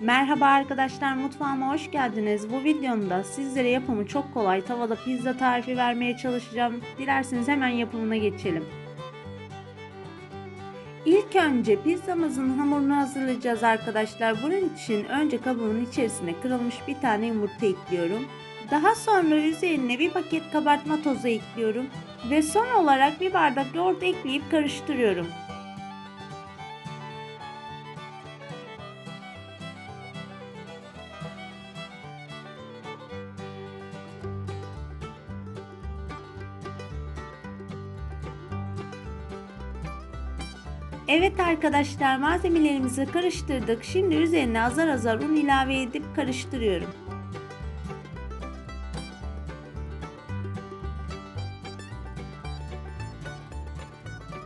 Merhaba arkadaşlar mutfağıma hoş geldiniz. Bu videomda sizlere yapımı çok kolay tavada pizza tarifi vermeye çalışacağım. Dilerseniz hemen yapımına geçelim. İlk önce pizzamızın hamurunu hazırlayacağız arkadaşlar. Bunun için önce kabımın içerisine kırılmış bir tane yumurta ekliyorum. Daha sonra üzerine bir paket kabartma tozu ekliyorum. Ve son olarak bir bardak yoğurt ekleyip karıştırıyorum. Evet arkadaşlar malzemelerimizi karıştırdık. Şimdi üzerine azar azar un ilave edip karıştırıyorum.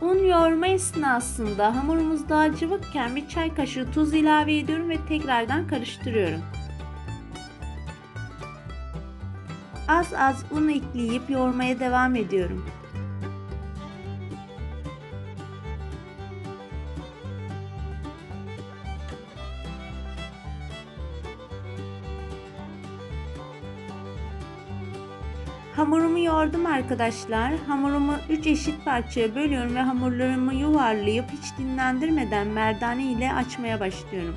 Un yoğurma esnasında hamurumuz daha cıvıkken bir çay kaşığı tuz ilave ediyorum ve tekrardan karıştırıyorum. Az az un ekleyip yoğurmaya devam ediyorum. Hamurumu yoğurdum arkadaşlar. Hamurumu 3 eşit parçaya bölüyorum ve hamurlarımı yuvarlayıp hiç dinlendirmeden merdane ile açmaya başlıyorum.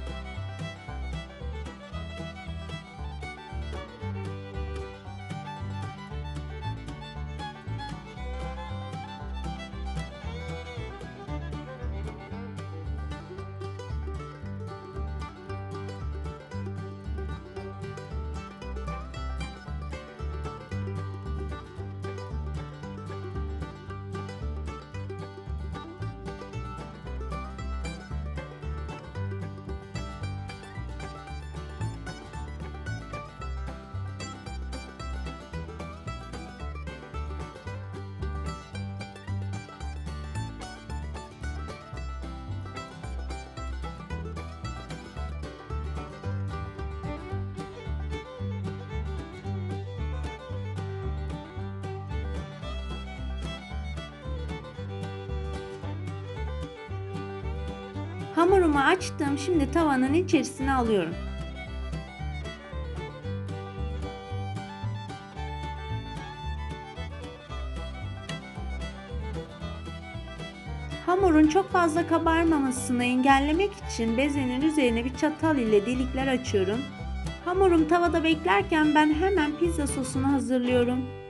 Hamurumu açtım. Şimdi tavanın içerisine alıyorum. Hamurun çok fazla kabarmamasını engellemek için bezenin üzerine bir çatal ile delikler açıyorum. Hamurum tavada beklerken ben hemen pizza sosunu hazırlıyorum.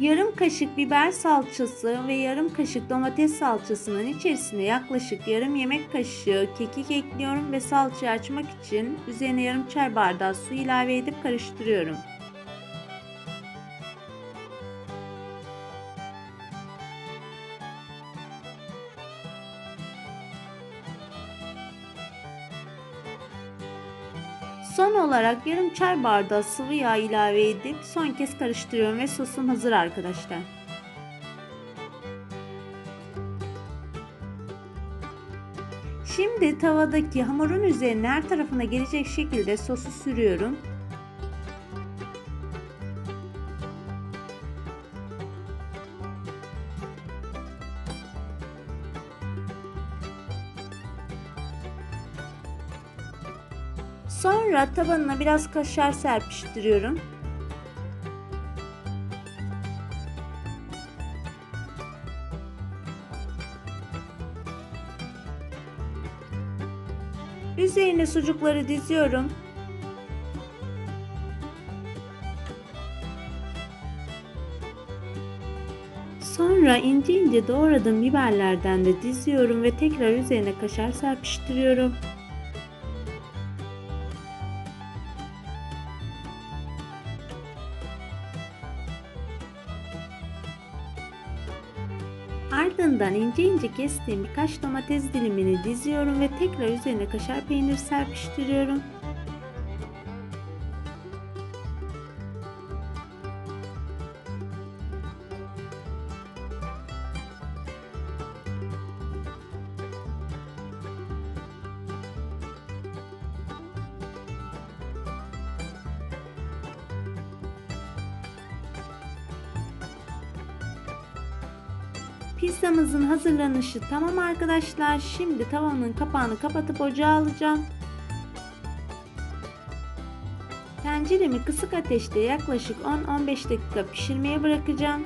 Yarım kaşık biber salçası ve yarım kaşık domates salçasının içerisine yaklaşık yarım yemek kaşığı kekik ekliyorum ve salçayı açmak için üzerine yarım çay bardağı su ilave edip karıştırıyorum. Son olarak yarım çay bardağı sıvı yağ ilave edip son kez karıştırıyorum ve sosum hazır arkadaşlar. Şimdi tavadaki hamurun üzerine her tarafına gelecek şekilde sosu sürüyorum. Sonra tabanına biraz kaşar serpiştiriyorum. Üzerine sucukları diziyorum. Sonra ince ince doğradığım biberlerden de diziyorum ve tekrar üzerine kaşar serpiştiriyorum. Ardından ince ince kestiğim birkaç domates dilimini diziyorum ve tekrar üzerine kaşar peynir serpiştiriyorum. Pizzamızın hazırlanışı tamam arkadaşlar. Şimdi tavanın kapağını kapatıp ocağa alacağım. Tenceremi kısık ateşte yaklaşık 10-15 dakika pişirmeye bırakacağım.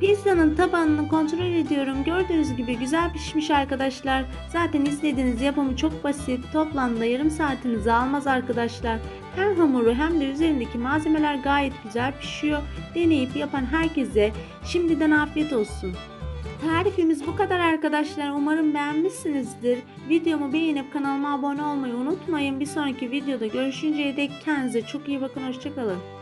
Pizzanın tabanını kontrol ediyorum. Gördüğünüz gibi güzel pişmiş arkadaşlar. Zaten izlediğiniz yapımı çok basit. Toplamda yarım saatinizi almaz arkadaşlar. Hem hamuru hem de üzerindeki malzemeler gayet güzel pişiyor. Deneyip yapan herkese şimdiden afiyet olsun. Tarifimiz bu kadar arkadaşlar. Umarım beğenmişsinizdir. Videomu beğenip kanalıma abone olmayı unutmayın. Bir sonraki videoda görüşünceye dek kendinize çok iyi bakın. Hoşçakalın.